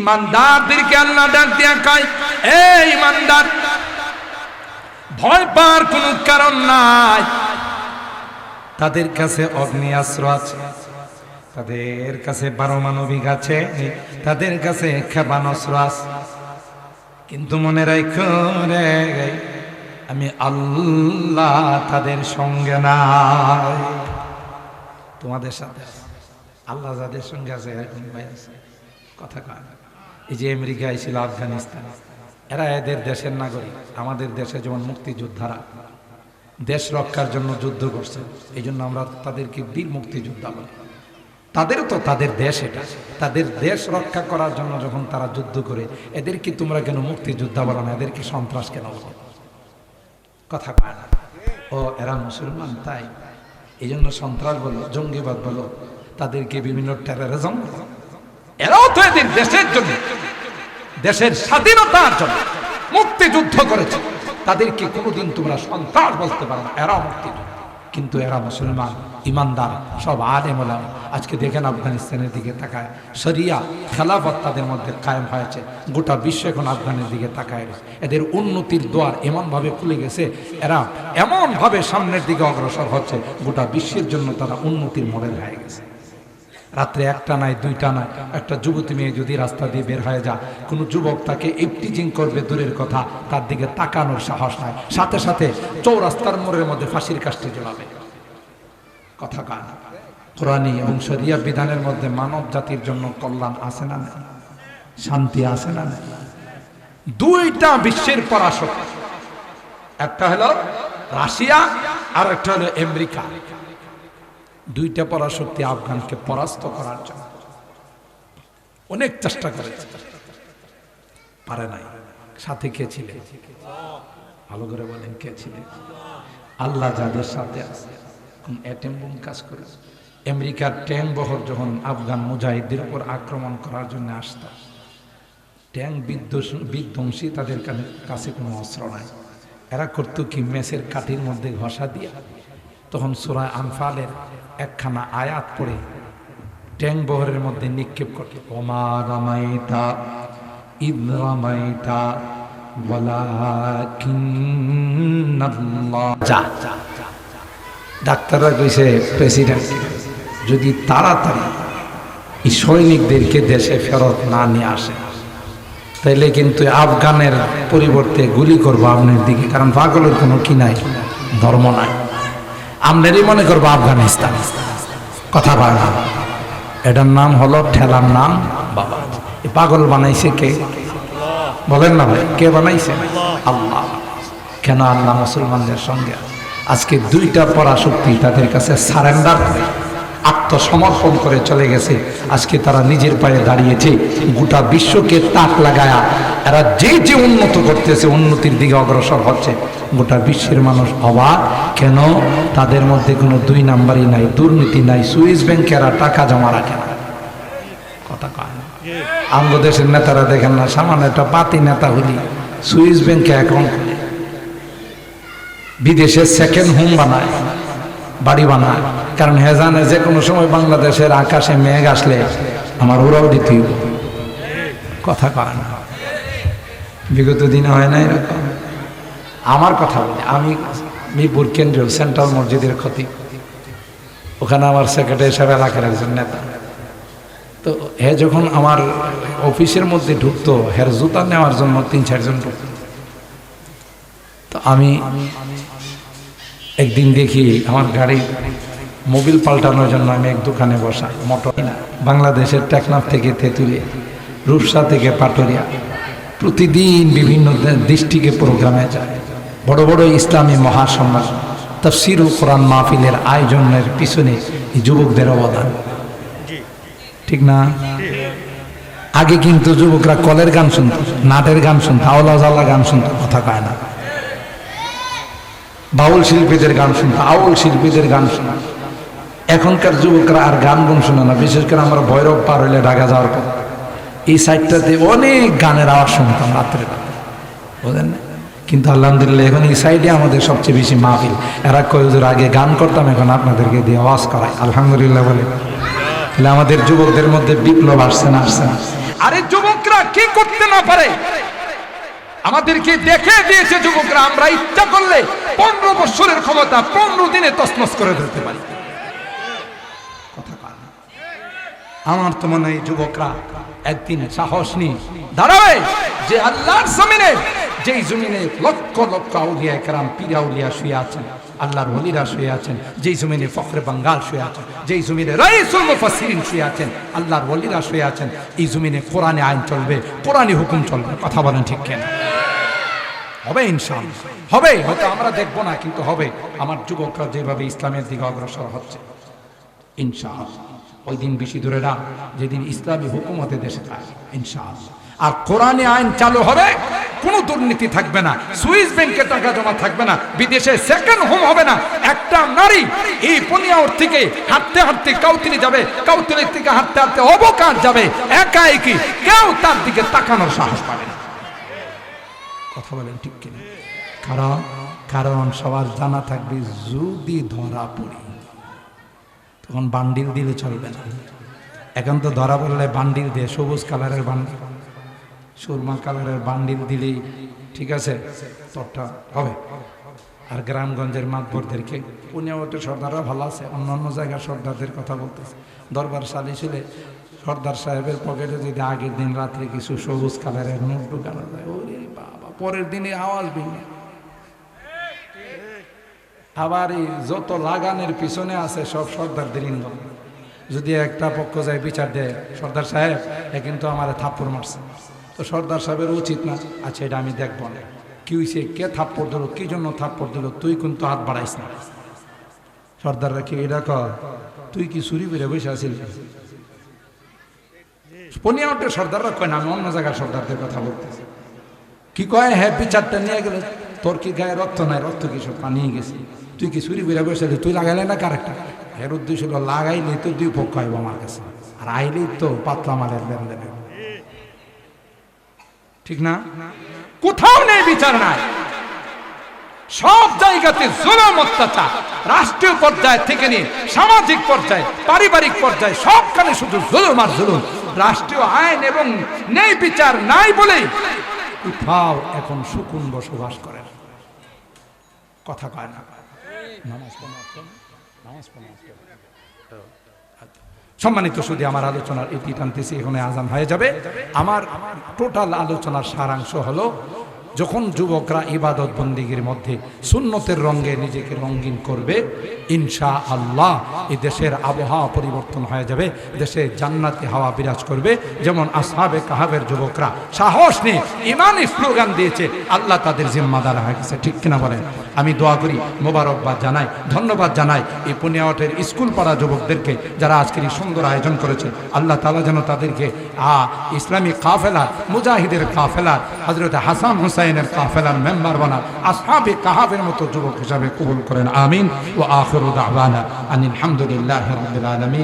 ইমানদারদেরকে আল্লাহ ডাক দিয়া কয়, এ ইমানদার, ভয় পাওয়ার কোনো কারণ নাই। তাদের কাছে অগ্নিয়াস্ত্র আছে, তাদের কাছে পারমাণবিক আছে, তাদের কাছে ক্ষেপণাস্ত্র আছে। কিন্তু মনে রাখো রে, আমি আল্লাহ তাদের সঙ্গে নাই। তোমাদের সাথে, আল্লাহ যাদের সঙ্গে আছে, এরকম ভাই আছে। কথা কয়। এই যে আমেরিকা ছিল আফগানিস্তান, এরা এদের দেশের নাগরিক, আমাদের দেশে যেমন মুক্তিযোদ্ধারা, দেশ রক্ষার জন্য যুদ্ধ করছে এই জন্য আমরা তাদেরকে বীর মুক্তিযোদ্ধা বলি। তাদেরও তো তাদের দেশ এটা। তাদের দেশ রক্ষা করার জন্য যখন তারা যুদ্ধ করে এদেরকে তোমরা কেন মুক্তিযোদ্ধা বলো না? এদেরকে সন্ত্রাস কেন বলো? কথা কয় না। ও, এরা মুসলমান, তাই। এই জন্য সন্ত্রাস বলো, জঙ্গিবাদ বলো, তাদেরকে বিভিন্ন টেরারিজম এরাও তো এদের দেশের জন্য। দেশের স্বাধীনতার জন্য মুক্তিযুদ্ধ করেছে। তাদেরকে কোনোদিন তোমরা সন্ত্রাস বলতে পারো এরা মুক্তিযুদ্ধ। কিন্তু এরা মুসলমান, ইমানদার, সব আলেম ওলাম। আজকে দেখেন আফগানিস্তানের দিকে তাকায়। শরিয়া খেলাফত তাদের মধ্যে কায়েম হয়েছে। গোটা বিশ্ব এখন আফগানের দিকে তাকায়। এদের উন্নতির দ্বার এমনভাবে খুলে গেছে, এরা এমনভাবে সামনের দিকে অগ্রসর হচ্ছে। গোটা বিশ্বের জন্য তারা উন্নতির মডেল হয়ে গেছে। রাত্রে একটা নাই, দুইটা নাই। একটা যুবতী মেয়ে যদি রাস্তা দিয়ে বের হয়ে যা কোনো যুবক তাকে ইফটিজিং করবে দূরের কথা, তার দিকে তাকানোর সাহস নাই। সাথে সাথে চৌরাস্তার মোড়ের মধ্যে ফাঁসির কাজটি জ্বলাবে কথা কান কোরআনী এবং বিধানের মধ্যে মানব জাতির জন্য কল্যাণ আসে না শান্তি আসে না দুইটা বিশ্বের পরাশক্তি। একটা হলো রাশিয়া আর একটা হলো আমেরিকা। দুইটা পরাশক্তি আফগানকে পরাস্ত করার জন্য। অনেক চেষ্টা করেছে। পারে নাই। সাথে কে ছিলেন? ভালো করে বলেন, কে ছিলেন? আল্লাহ যাদের সাথে আছে। কাজ করে? আমেরিকার ট্যাঙ্ক বহর যখন আফগান মুজাহিদদের উপর আক্রমণ করার জন্য আসত, ট্যাঙ্ক বিধ্বস বিধ্বংসী তাদের কাছে কোনো অস্ত্র নাই। এরা করতো কি? মেসের কাঠির মধ্যে ঘষা দিয়া তখন সুরায় আনফালের একখানা আয়াত পড়ে ট্যাং বহরের মধ্যে নিক্ষেপ করত ওমা রামাইতা ইদ রামাইতা ডাক্তাররা কইছে প্রেসিডেন্ট যদি তাড়াতাড়ি এই সৈনিকদেরকে দেশে ফেরত না নিয়ে আসে তাইলে কিন্তু আফগানের পরিবর্তে গুলি করব আপনার দিকে কারণ পাগলের কোনো কি নাই ধর্ম নাই। আমনেরই মনে করব আফগানিস্তান। কথা বাংলা। এটার নাম হলো ঠেলার নাম। বাবা পাগল বানাইছে কে? বলেন না ভাই, কে বানাইছে? আল্লাহ। কেন আল্লাহ মুসলমানদের সঙ্গে? আজকে দুইটা পরাশক্তি তাদের কাছে সারেন্ডার করে। আত্মসমর্পণ করে চলে গেছে। আজকে তারা নিজের পায়ে দাঁড়িয়েছে। গোটা বিশ্বকে তাক লাগায়া এরা যে যে উন্নত করতেছে, উন্নতির দিকে অগ্রসর হচ্ছে। গোটা বিশ্বের মানুষ অবাক। কেন? তাদের মধ্যে কোনো দুই নাম্বারই নাই, দুর্নীতি নাই। সুইস ব্যাংকে এরা টাকা জমা রাখে না। কথা কয় না। আমগো দেশের নেতারা দেখেন না, সামান্য একটা পাতি নেতা হলি সুইস ব্যাংকে অ্যাকাউন্ট খুলে। বিদেশে সেকেন্ড হোম বানায়, বাড়ি বানায়। কারণ হে জানে যে কোনো সময় বাংলাদেশের আকাশে মেঘ আসলে আমার ওরাও দিতে কথা কয় না। বিগত দিনে হয় না এরকম। আমার কথা বলি, আমি মিরপুর কেন্দ্রীয় সেন্ট্রাল মসজিদের ক্ষতি। ওখানে আমার সেক্রেটারি সাহেব এলাকার একজন নেতা। তো হে যখন আমার অফিসের মধ্যে ঢুকতো, হের জুতা নেওয়ার জন্য তিন চারজন ঢুকতো। তো আমি একদিন দেখি আমার গাড়ি মোবিল পাল্টানোর জন্য আমি এক দোকানে বসা মোটর বাংলাদেশের টেকনাফ থেকে তেঁতুলিয়া রূপসা থেকে পাটুরিয়া। প্রতিদিন বিভিন্ন দৃষ্টিকে প্রোগ্রামে যায়। বড় বড় ইসলামী মহাসম্মান তফসির ও কোরআন মাহফিলের আয়োজনের পিছনে এই যুবকদের অবদান। ঠিক না? আগে কিন্তু যুবকরা কলের গান শুনতো নাটের গান শুনতো আওলা জাল্লা গান শুনতো কথা কয় না। বাউল শিল্পীদের গান শুনতো আউল শিল্পীদের গান শোনা এখনকার যুবকরা আর গান গুন শোনে না, বিশেষ করে আমরা ভৈরব পার হইলে ঢাকা যাওয়ার পর। এই সাইডটাতে অনেক গানের আওয়াজ শুনতাম রাত্রে রাতে। না? কিন্তু আলহামদুলিল্লাহ এখন এই সাইডে আমাদের সবচেয়ে বেশি মাহফিল। এরা কয়, হুজুর, আগে গান করতাম, এখন আপনাদেরকে দিয়ে আওয়াজ করায় আলহামদুলিল্লাহ বলে। তাহলে আমাদের যুবকদের মধ্যে বিপ্লব আসছে না আসছে না। আরে যুবকরা কি করতে না পারে? আমাদেরকে দেখে দিয়েছে যুবকরা, আমরা ইচ্ছা করলে পনেরো বছরের ক্ষমতা পনেরো দিনে তসমস করে ধরতে পারি কথা কয় না। আমার তো মনে হয় যুবকরা একদিন সাহস নিয়ে দাঁড়াবে যে আল্লাহর জমিনে যেই জমিনে লক্ষ লক্ষ আউলিয়া কেরাম, পীরা উলিয়া শুয়ে আছেন, আল্লাহর ওলিরা শুয়ে আছেন, যেই জমিনে ফখরে বাঙ্গাল শুয়ে আছেন, যেই জমিনে রাইসুল মুফাসসিরিন শুয়ে আছেন, আল্লাহর ওলিরা শুয়ে আছেন, এই জমিনে কোরআনে আইন চলবে, কোরআনী হুকুম চলবে, কথা বলেন ঠিক কেন? হবে ইনশাআল্লাহ। হবে, হয়তো আমরা দেখব না, কিন্তু হবে। আমার যুবকরা যেভাবে ইসলামের দিকে অগ্রসর হচ্ছে। ইনশাআল্লাহ। ওই দিন বেশি দূরে না, যেদিন ইসলামী হুকুমতে দেশে থাকে, ইনশাআল্লাহ। আর কোরআনে আইন চালু হবে, কোনো দুর্নীতি থাকবে না, সুইস ব্যাংকে টাকা জমা থাকবে না, বিদেশে সেকেন্ড হোম হবে না, একটা নারী এই পনিয়াওর থেকে হাঁটতে হাঁটতে কাউতিনি যাবে, কাউতিনির থেকে হাঁটতে হাঁটতে অবকাশ যাবে একা একই কেউ তার দিকে তাকানোর সাহস পাবে না। কথা বলেন ঠিক কিনা? কারণ কারণ সবার জানা থাকবে, যদি ধরা পড়ি। তখন বান্ডিল দিলে চলবে না। এখন তো ধরা পড়লে বান্ডিল দিয়ে, সবুজ কালারের বান্ডিল। সুরমা কালারের বান্ডিল দিলেই ঠিক আছে, তোরটা হবে। আর গ্রামগঞ্জের মাতবরদেরকে পুনিয়াবটের সর্দাররা ভালো আছে, অন্য অন্য জায়গার সর্দারদের কথা বলতেছে। দরবার সালিশ হলে সর্দার সাহেবের পকেটে যদি আগের দিন রাত্রে কিছু সবুজ কালারের নোট ঢুকানো যায়, ওরে বাবা, পরের দিনে আওয়াজ ভেঙে। আবার এই যত লাগানের পিছনে আছে সব সর্দারদের ইন্ধন যদি একটা পক্ষ যায় বিচার দেয়, সর্দার সাহেব, এ কিন্তু আমার থাপ্পড় মারছে। তো সর্দার সাহেবের উচিত না আচ্ছা এটা আমি দেখব না। কি হয়েছে কে থাপ্পড় দিল কি জন্য থাপ্পড় দিল তুই কিন্তু হাত বাড়াইস না। সর্দাররা কি এটা কর তুই কি চুরি করে বসে আছিস পনিয়াটের সর্দাররা কয়, না, আমি অন্য জায়গার সর্দারদের কথা বলতেছি। কি কয়? হ্যাঁ বিচারটা নিয়ে গেলে তোর কি গায়ে রক্ত নাই? রক্ত কি সব পানিয়ে গেছে? তুই কি চুরি করে বসে তুই লাগাইলে না কারেক্টটা এর উদ্দেশ্য হলো লাগাইলে তো দুই পক্ষ আইব আমার কাছে। আর আইলেই তো পাতলা মালের লেনদেনে ঠিক না? কোথাও নেই বিচার নাই। সব জায়গাতে জুলুম, অত্যাচার। রাষ্ট্রীয় পর্যায় থেকে নিয়ে সামাজিক পর্যায়ে, পারিবারিক পর্যায়ে, সবখানে শুধু জুলুম আর জুলুম। রাষ্ট্রীয় আইন এবং নেই বিচার নাই বলেই কোথাও এখন সুকুন বসবাস করে কথা কয় না। সম্মানিত শুধু আমার আলোচনার এটি টানতেছি এখানে আজান হয়ে যাবে। আমার টোটাল আলোচনার সারাংশ হলো, যখন যুবকরা ইবাদত বন্দিগির মধ্যে সুন্নতের রঙে নিজেকে রঙিন করবে ইনশা আল্লাহ এই দেশের আবহাওয়া পরিবর্তন হয়ে যাবে, দেশে জান্নাতি হাওয়া বিরাজ করবে। যেমন আসহাবে কাহাবের যুবকরা, সাহস নিয়ে ইমানই স্লোগান দিয়েছে, আল্লাহ তাদের জিম্মাদার হয়ে গেছে, ঠিক কিনা বলেন? আমি দোয়া করি মোবারকবাদ জানাই, ধন্যবাদ জানাই এই পুনিয়াওয়াটের স্কুল পাড়া যুবকদেরকে যারা আজকের এই সুন্দর আয়োজন করেছে। আল্লাহ তালা যেন তাদেরকে, আ, ইসলামী কাফেলা, মুজাহিদের কাফেলা হজরত হাসান হুসাইনের কাফেলার মেম্বার বানা আসহাবে কাহাবের মতো যুবক হিসাবে কবুল করেন। আমিন। ও আখরুদ আহবানা আনিল হামদুলিল্লাহ আলমিন।